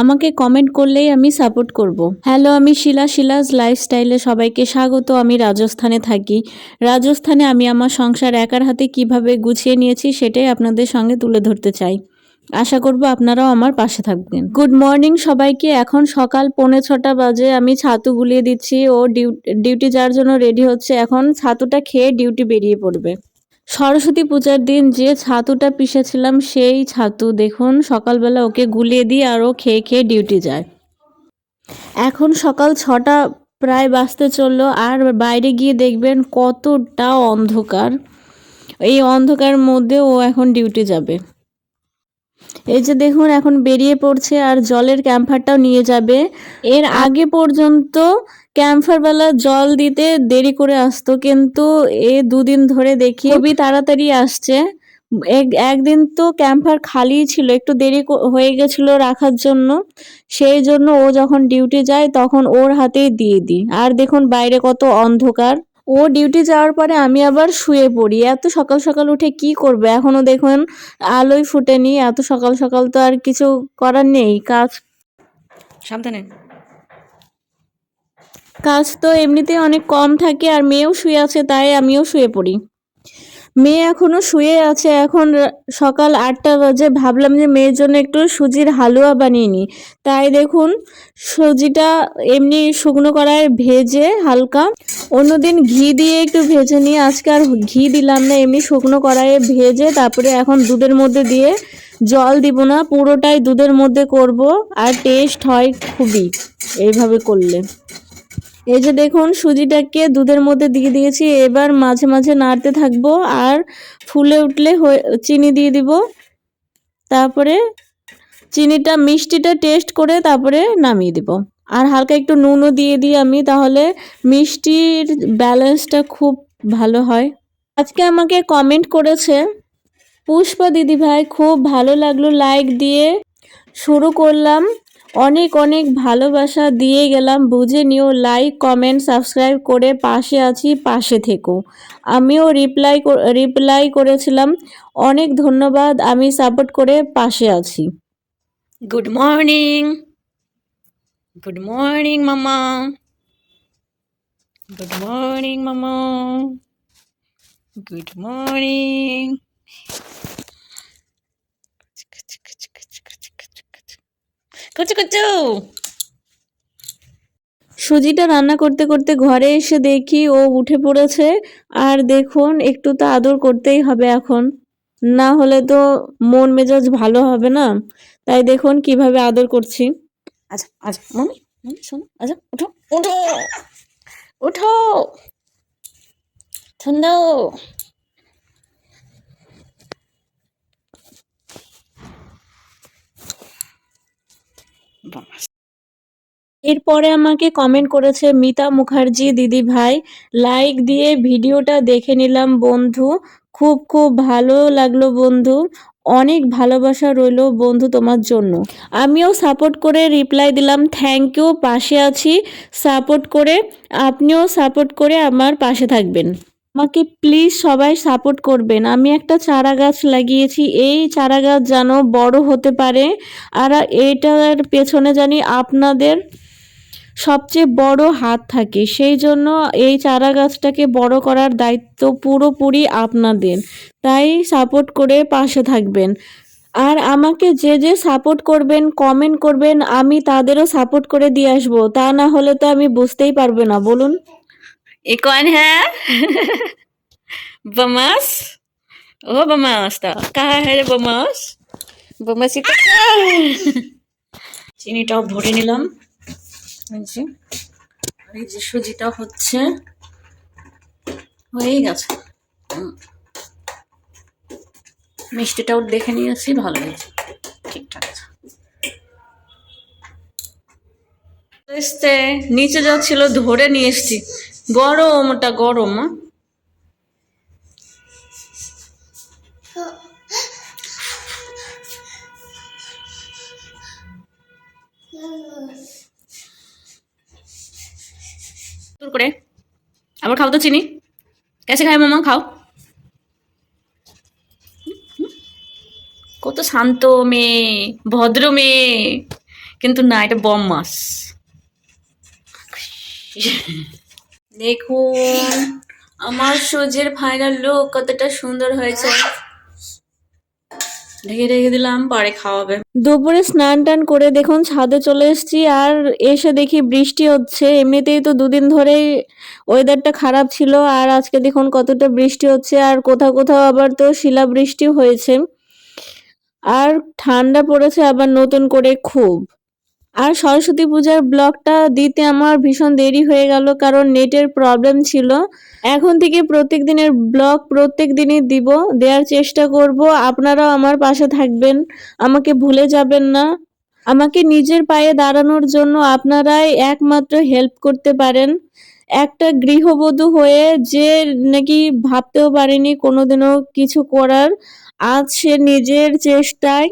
আমাকে কমেন্ট করলেই আমি সাপোর্ট করব। হ্যালো আমি শিলা। শিলাজ লাইফস্টাইলে সবাইকে স্বাগত। আমি রাজস্থানে থাকি। রাজস্থানে আমি আমার সংসার একার হাতে কীভাবে গুছিয়ে নিয়েছি সেটাই আপনাদের সঙ্গে তুলে ধরতে চাই। আশা করব আপনারাও আমার পাশে থাকবেন। গুড মর্নিং সবাইকে। এখন সকাল পৌনে ছটা বাজে। আমি ছাতু গুলিয়ে দিচ্ছি। ও ডিউটি যাওয়ার জন্য রেডি হচ্ছে। এখন ছাতুটা খেয়ে ডিউটি বেরিয়ে পড়বে। সরস্বতী পূজার দিন যে ছাতুটা পিষেছিলাম, সেই ছাতু দেখুন, সকালবেলা ওকে গুলিয়ে দিই আর ও খেয়ে খেয়ে ডিউটি যায়। এখন সকাল ছটা প্রায় বাঁচতে চলল, আর বাইরে গিয়ে দেখবেন কতটা অন্ধকার। এই অন্ধকার মধ্যে ও এখন ডিউটি যাবে। এই যে দেখুন, এখন বেরিয়ে পড়ছে আর জলের ক্যাম্পারটাও নিয়ে যাবে। এর আগে পর্যন্ত ক্যাম্পারবেলা জল দিতে দেরি করে আসতো, কিন্তু এ দুদিন ধরে দেখি খুবই তাড়াতাড়ি আসছে। এক- একদিন তো ক্যাম্পার খালি ছিল, একটু দেরি হয়ে গেছিল রাখার জন্য। সেই জন্য ও যখন ডিউটি যায় তখন ওর হাতেই দিয়ে দিই। আর দেখুন বাইরে কত অন্ধকার। ও ডিউটি যাওয়ার পরে আমি আবার শুয়ে পড়ি। এত সকাল সকাল উঠে কি করবে? এখনও দেখুন আলোই ফুটেনি। এত সকাল সকাল তো আর কিছু করার নেই। কাজ সাবধানে। কাজ তো এমনিতেই অনেক কম থাকে আর মেয়েও শুয়ে আছে, তাই আমিও শুয়ে পড়ি। মেয়ে এখনও শুয়ে আছে, এখন সকাল আটটা বাজে, ভাবলাম যে মেয়ের জন্য একটু সুজির হালুয়া বানিয়ে নিই। তাই দেখুন, সুজিটা এমনি শুকনো কড়ায় ভেজে হালকা, অন্যদিন ঘি দিয়ে একটু ভেজে নিই। আজকে আর ঘি দিলাম না, এমনি শুকনো কড়াইয়ে ভেজে তারপরে এখন দুধের মধ্যে দিয়ে জল দিব না, পুরোটাই দুধের মধ্যে করব। আর টেস্ট হয় খুবই, এইভাবে করলে। এই যে দেখুন সুজিটাকে দুধের মধ্যে দিয়ে দিয়েছি, এবার মাঝে মাঝে নাড়তে থাকব আর ফুলে উঠলে চিনি দিয়ে দিব। তারপরে চিনিটা, মিষ্টিটা টেস্ট করে তারপরে নামিয়ে দিব। আর হালকা একটু নুনও দিয়ে দিই আমি, তাহলে মিষ্টির ব্যালেন্সটা খুব ভালো হয়। আজকে আমাকে কমেন্ট করেছে, পুষ্পা দিদি ভাই খুব ভালো লাগল লাইক দিয়ে শুরু করলাম। অনেক অনেক ভালোবাসা দিয়ে গেলাম। বুঝে নিও লাইক কমেন্ট সাবস্ক্রাইব করে পাশে আছি, পাশে থেকো। আমিও রিপ্লাই রিপ্লাই করেছিলাম। অনেক ধন্যবাদ, আমি সাপোর্ট করে পাশে আছি। গুড মর্নিং গুড মর্নিং মামা। গুড মর্নিং মামা। গুড মর্নিং কুচু কুচু। সুজিটা রান্না করতে করতে ঘরে এসে দেখি ও উঠে পড়েছে। আর দেখুন একটু তো আদর করতেই হবে এখন। না হলে তো মন মেজাজ ভালো হবে না। তাই দেখুন কীভাবে আদর করছি। আচ্ছা আচ্ছা মামি মামি শোনো আচ্ছা উঠো উঠো উঠো। ঠান্ডা এরপরে আমাকে কমেন্ট করেছে মিতা মুখার্জি, দিদি ভাই। লাইক দিয়ে ভিডিওটা দেখে নিলাম বন্ধু। খুব খুব ভালো লাগল বন্ধু। অনেক ভালোবাসা রইল বন্ধু তোমার জন্য। আমিও সাপোর্ট করে রিপ্লাই দিলাম থ্যাংক ইউ পাশে আছি। সাপোর্ট করে, আপনিও সাপোর্ট করে আমার পাশে থাকবেন। আমাকে প্লিজ সবাই সাপোর্ট করবেন। আমি একটা চারা গাছ লাগিয়েছি। এই চারা গাছ যেন বড় হতে পারে। আর এটার পেছনে জানি আপনাদের সবচেয়ে বড় হাত থাকে। সেই জন্য এই চারা গাছটাকে বড় করার দায়িত্ব পুরোপুরি আপনাদের। তাই সাপোর্ট করে পাশে থাকবেন। আর আমাকে যে যে সাপোর্ট করবেন কমেন্ট করবেন, আমি তাদেরও সাপোর্ট করে দিয়ে আসব। তা না হলে তো আমি বুঝতেই পারব না। বলুন। ये कौन है बमास ओ बमास था कहाँ है रे बमास बमास ये कहाँ है? চিনিটাও ভরে নিলাম এই যে আর এই যে সুজিটা হচ্ছে হয়েই গেছে হুম। মিষ্টিটাও দেখে নিয়েছি ভালো হয়েছে ঠিকঠাক আছে এসছে নিচে যা ছিল ধরে নিয়ে এসছি গরম ওটা গরম করে। আবার খাও তো চিনি। কেসে খায় মামা, খাও। কত শান্ত মেয়ে, ভদ্র মেয়ে। কিন্তু না, এটা বম মাছ। দেখুন, আমার সুজির ফাইনাল লুক কতটা সুন্দর হয়েছে। ঢেকে ঢেকে দিলাম, পরে খাওয়াবে। দুপুরে স্নান টান করে দেখুন, ছাদে চলে এসেছি আর এসে দেখি বৃষ্টি হচ্ছে। এমনিতেই তো দুদিন ধরেই ওয়েদারটা খারাপ ছিল আর আজকে দেখুন কতটা বৃষ্টি হচ্ছে আর কোথাও কোথাও আবার তো শিলাবৃষ্টি হয়েছে। আর ঠান্ডা পড়েছে আবার নতুন করে খুব। আর সরস্বতী পূজার ব্লগটা দিতে আমার ভীষণ দেরি হয়ে গেল, কারণ নেটের প্রবলেম ছিল। এখন থেকে প্রত্যেক দিনের ব্লগ প্রত্যেক দিনই দিব, দেওয়ার চেষ্টা করব। আপনারাও আমার পাশে থাকবেন, আমাকে ভুলে যাবেন না। আমাকে নিজের পায়ে দাঁড়ানোর জন্য আপনারাই একমাত্র হেল্প করতে পারেন। একটা গৃহবধূ হয়ে যে নাকি ভাবতেও পারেনি কোনোদিনও কিছু করার, আজ সে নিজের চেষ্টায়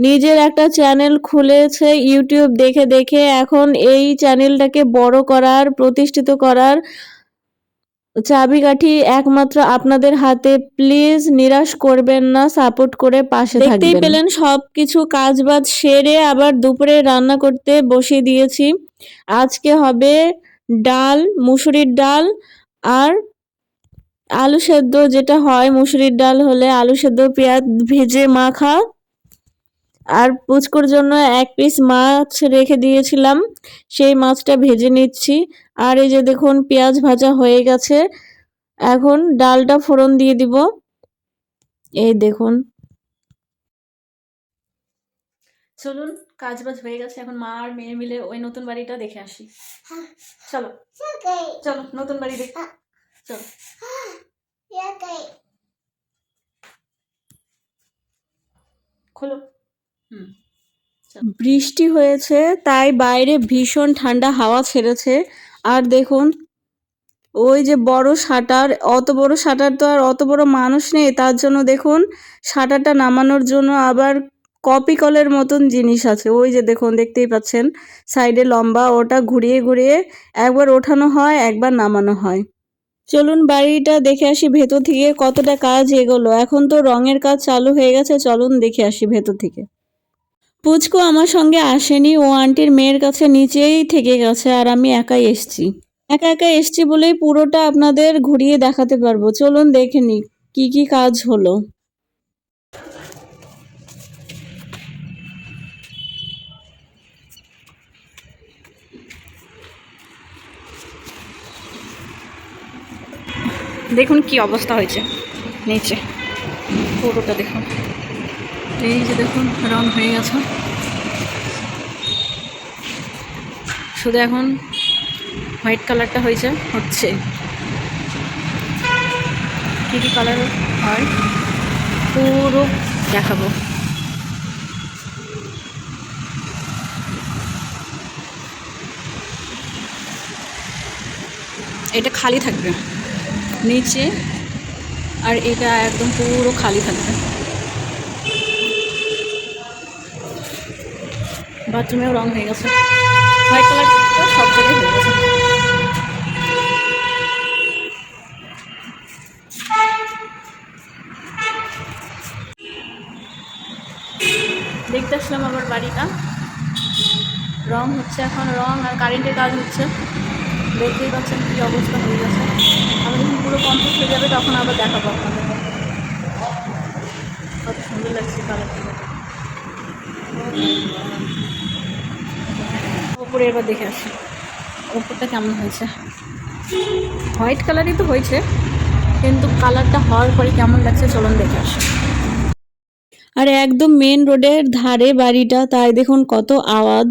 নিজের একটা চ্যানেল খুলেছে ইউটিউব দেখে দেখে। এখন এই চ্যানেলটাকে বড় করার, প্রতিষ্ঠিত করার চাবিকাঠি একমাত্র আপনাদের হাতে। প্লিজ নিরাশ করবেন না, সাপোর্ট করে পাশে দেখতেই পেলেন সবকিছু কাজ বাজ সেরে আবার দুপুরে রান্না করতে বসিয়ে দিয়েছি। আজকে হবে ডাল, মুসুরির ডাল আর আলু সেদ্ধ। যেটা হয় মুসুরির ডাল হলে আলু সেদ্ধ, পেঁয়াজ ভেজে মাখা। আর পুচকুর জন্য এক পিস মাছ রেখে দিয়েছিলাম। সেই মাছটা ভেজে নিচ্ছি। আর এই যে দেখুন পেঁয়াজ ভাজা হয়ে গেছে। এখন ডালটা ফোড়ন দিয়ে দিব। এই দেখুন। চলুন কাজ বাজ হয়ে গেছে। এখন মা আর মেয়ে মিলে ওই নতুন বাড়িটা দেখে আসি। চলো চলো নতুন বাড়ি দেখ। চলো। খোলো। বৃষ্টি হয়েছে, তাই বাইরে ভীষণ ঠান্ডা, হাওয়া ছেড়েছে। আর দেখুন, ওই যে বড় শাটার, অত বড় শাটার তো আর অত বড় মানুষ নেই, তার জন্য দেখুন, শাটারটা নামানোর জন্য আবার কপি কলের মতন জিনিস আছে। ওই যে দেখুন, দেখতেই পাচ্ছেন, সাইডে লম্বা, ওটা ঘুরিয়ে ঘুরিয়ে একবার ওঠানো হয়, একবার নামানো হয়। চলুন বাড়িটা দেখে আসি ভেতর থেকে কতটা কাজ এগোলো। এখন তো রঙের কাজ চালু হয়ে গেছে, চলুন দেখে আসি ভেতর থেকে। পুচকু আমার সঙ্গে আসেনি, ও আন্টির মেয়ের কাছে নিচেই থেকে গেছে আর আমি একাই এসছি। একা একা এসছি বলেই পুরোটা আপনাদের ঘুরিয়ে দেখাতে পারব। চলুন দেখে নি কি কি কাজ হলো। দেখুন কি অবস্থা হয়েছে। নিচে। পুরোটা দেখুন। এই যে দেখুন, রং হয়ে গেছে। শুধু এখন হোয়াইট কালারটা হয়েছে, হচ্ছে। কী কী কালার হয়? পুরো দেখাবো। এটা খালি থাকবে। নিচে আর এটা একদম পুরো খালি থাকবে। বাথরুমেও রং হয়ে গেছে। হোয়াইট কালার সব জায়গায় হয়ে গেছে। দেখতে আসলাম আমার বাড়িটা। রং হচ্ছে এখন রং আর কারেন্টের কাজ হচ্ছে। দেখতেই পাচ্ছেন কী অবস্থা হয়ে গেছে। আমি যখন পুরো কমপ্লিট হয়ে যাবে তখন আবার দেখাবো আপনাদের। কত সুন্দর লাগছে কালারটা ওপরে এবার দেখে আসি। ওপরটা কেমন হয়েছে? হোয়াইট কালারই তো হয়েছে কিন্তু কালারটা হওয়ার পরে কেমন লাগছে চলুন দেখে আসি। আর একদম মেন রোডের ধারে বাড়িটা তাই দেখুন কত আওয়াজ।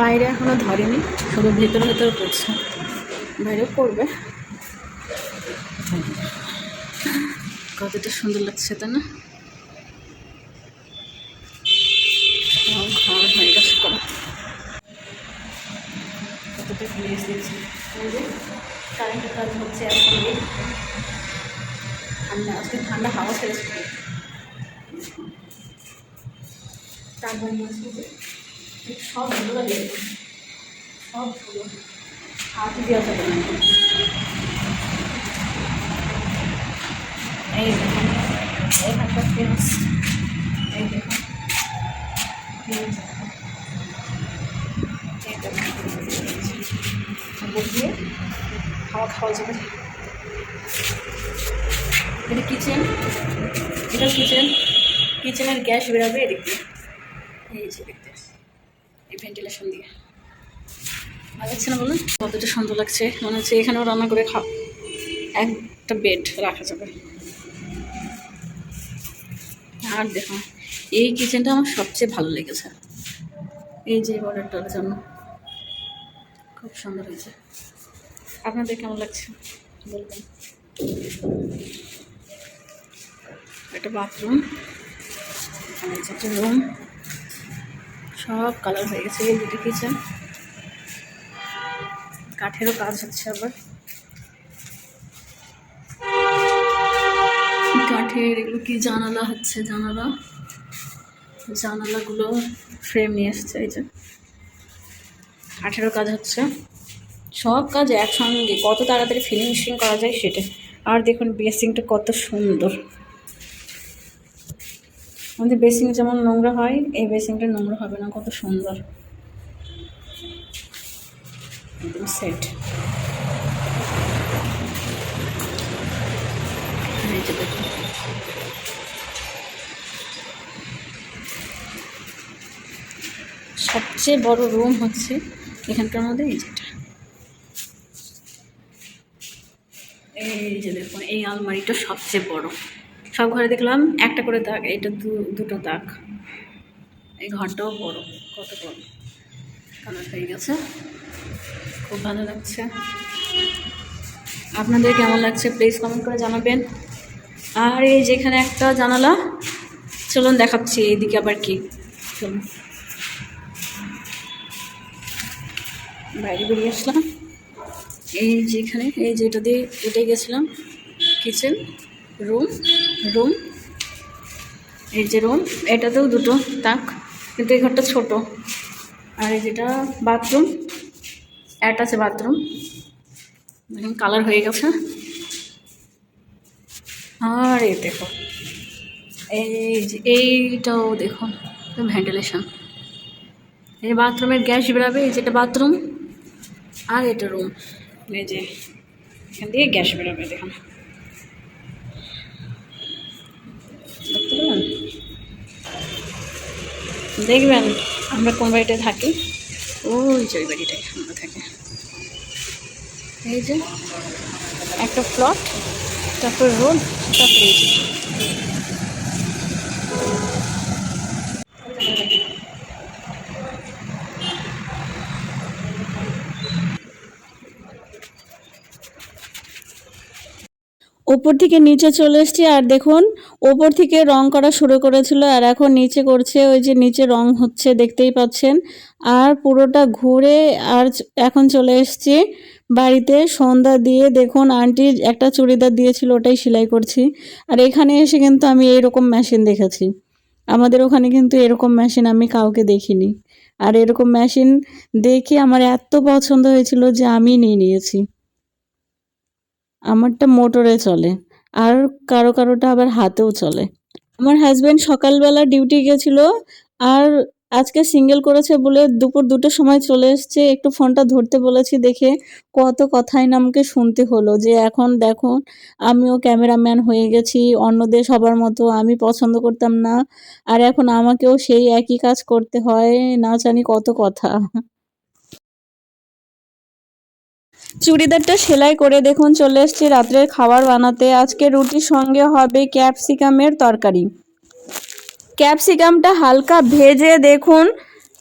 বাইরে এখনও ধরেনি শুধু ভেতরে ভেতরে করছে বাইরে করবে কতটা সুন্দর লাগছে তাই না আমার ঘর হয়ে গেছে করা এই যে কারেন্টের কাজ হচ্ছে এখন ঠান্ডা, আজকে ঠান্ডা হাওয়া ছেড়েছে তারপর সব ধুলো দিয়ে সব ধুলো। হাত যাবে না এই এখানকার এই দেখুন। বসিয়ে খাওয়া খাওয়া যাবে এটা কিচেন এটা কিচেন কিচেনের গ্যাস বেরোবে এদিক। দিয়ে এই যে দেখতে, এই ভেন্টিলেশন দিয়ে। ভালো লাগছে না বলুন? কতটা সুন্দর লাগছে। মনে হচ্ছে এখানেও রান্না করে খাও। একটা বেড রাখা যাবে। আর দেখুন এই কিচেনটা আমার সবচেয়ে ভালো লেগেছে। এই যে বর্ডারটার জন্য খুব সুন্দর হয়েছে। আপনাদের কেমন লাগছে? বলবেন। একটা বাথরুম রুম সব কালার হয়ে গেছে এই দুটো কিচেন কাঠেরও কাজ হচ্ছে আবার। কাঠের এগুলো কি জানালা হচ্ছে জানালা? জানালাগুলো ফ্রেম নিয়ে এসছে এই যে। কাঠেরও কাজ হচ্ছে। সব কাজ একসঙ্গে, কত তাড়াতাড়ি ফিনিশিং করা যায় সেটা। আর দেখুন বেসিংটা কত সুন্দর। আমাদের বেসিং যেমন নোংরা হয়, এই বেসিংটা নোংরা হবে না, কত সুন্দর। সেট সবচেয়ে বড় রুম হচ্ছে এখানকার মধ্যে এই যেটা এই যে দেখুন, এই আলমারিটা সবচেয়ে বড়। সব ঘরে দেখলাম একটা করে তাক এটা দুটো তাক এই ঘরটাও বড়, কত বড়। কালার হয়ে গেছে। খুব ভালো লাগছে। আপনাদের কেমন লাগছে প্লিজ কমেন্ট করে জানাবেন। আর এই যেখানে একটা জানালা, চলুন দেখাচ্ছি এইদিকে আবার কি। চলুন। বাইরে বেরিয়ে আসলাম। এই যেখানে এই যেটা দিয়ে এটাই গেছিলাম কিচেন রুম রুম এই যে রুম এটাতেও দুটো তাক, কিন্তু এই ঘরটা ছোট। আর এই যেটা বাথরুম আছে বাথরুম দেখুন কালার হয়ে গেছে। আর এই দেখো, এই যে এইটাও দেখুন, ভেন্টিলেশন। এই বাথরুমের গ্যাস বেরাবে, এই যেটা বাথরুম আর এটা রুম এই যে, এখান দিয়ে গ্যাস বেরোবে, দেখুন। দেখবেন, আমরা কোন বাড়িতে থাকি? ওই যে ওই বাড়িটায় আমরা থাকি। এই যে, একটা প্লট তারপর রোড তারপর এই যে। ওপর থেকে নিচে চলে এসেছি, আর দেখুন, ওপর থেকে রং করা শুরু করেছিল, আর এখন নিচে করছে, ওই যে নিচে রং হচ্ছে, দেখতেই পাচ্ছেন। আর পুরোটা ঘুরে, আর এখন চলে এসেছি বাড়িতে, সন্ধ্যা দিয়ে দেখুন আন্টি একটা চুড়িদার দিয়েছিল, ওটাই সেলাই করছি। আর এখানে এসে কিন্তু আমি এরকম মেশিন দেখেছি। আমাদের ওখানে কিন্তু এরকম মেশিন আমি কাউকে দেখিনি। আর এরকম মেশিন দেখে আমার এত পছন্দ হয়েছিল যে আমি নিয়ে নিয়েছি। আমারটা মোটরে চলে, আর কারও কারোটা আবার হাতেও চলে। আমার হাজব্যান্ড সকালবেলা ডিউটি গেছিল, আর আজকে সিঙ্গেল করেছে বলে দুপুর দুটোর সময় চলে এসছে। একটু ফোনটা ধরতে বলেছি দেখে কত কথাই না আমাকে শুনতে হলো যে এখন দেখো, আমিও ক্যামেরাম্যান হয়ে গেছি, অন্যদের সবার মতো আমি পছন্দ করতাম না, আর এখন আমাকেও সেই একই কাজ করতে হয়, না জানি কত কথা। চুড়িদারটা সেলাই করে দেখুন, চলে এসেছি রাত্রের খাবার বানাতে। আজকে রুটির সঙ্গে হবে ক্যাপসিকামের তরকারি। ক্যাপসিকামটা হালকা ভেজে দেখুন।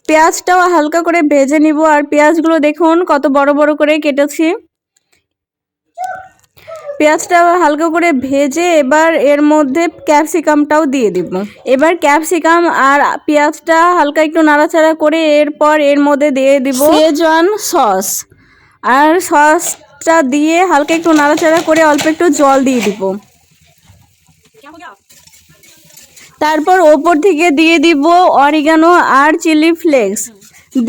পেঁয়াজটাও হালকা করে ভেজে নিব আর পেঁয়াজগুলো দেখুন, কত বড় বড় করে কেটেছি। পেঁয়াজটা হালকা করে ভেজে এবার এর মধ্যে ক্যাপসিকামটাও দিয়ে দিব। এবার ক্যাপসিকাম আর পেঁয়াজটা হালকা একটু নাড়াচাড়া করে এরপর এর মধ্যে দিয়ে দিব সেজন সস আর সসটা দিয়ে হালকা একটু নাড়াচাড়া করে অল্প একটু জল দিয়ে দিব। তারপর ওপর থেকে দিয়ে দিব অরিগানো আর চিলি ফ্লেক্স।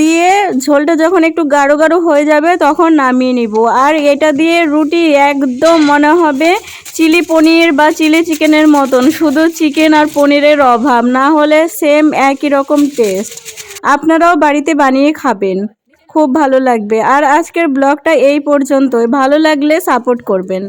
দিয়ে ঝোলটা যখন একটু গাঢ় গাঢ় হয়ে যাবে তখন নামিয়ে নিব। আর এটা দিয়ে রুটি একদম মনে হবে চিলি পনির বা চিলি চিকেনের মতন। শুধু চিকেন আর পনিরের অভাব, না হলে সেম একই রকম টেস্ট। আপনারাও বাড়িতে বানিয়ে খাবেন। খুব ভালো লাগবে। আর আজকের ব্লগটা এই পর্যন্তই। ভালো লাগলে সাপোর্ট করবেন।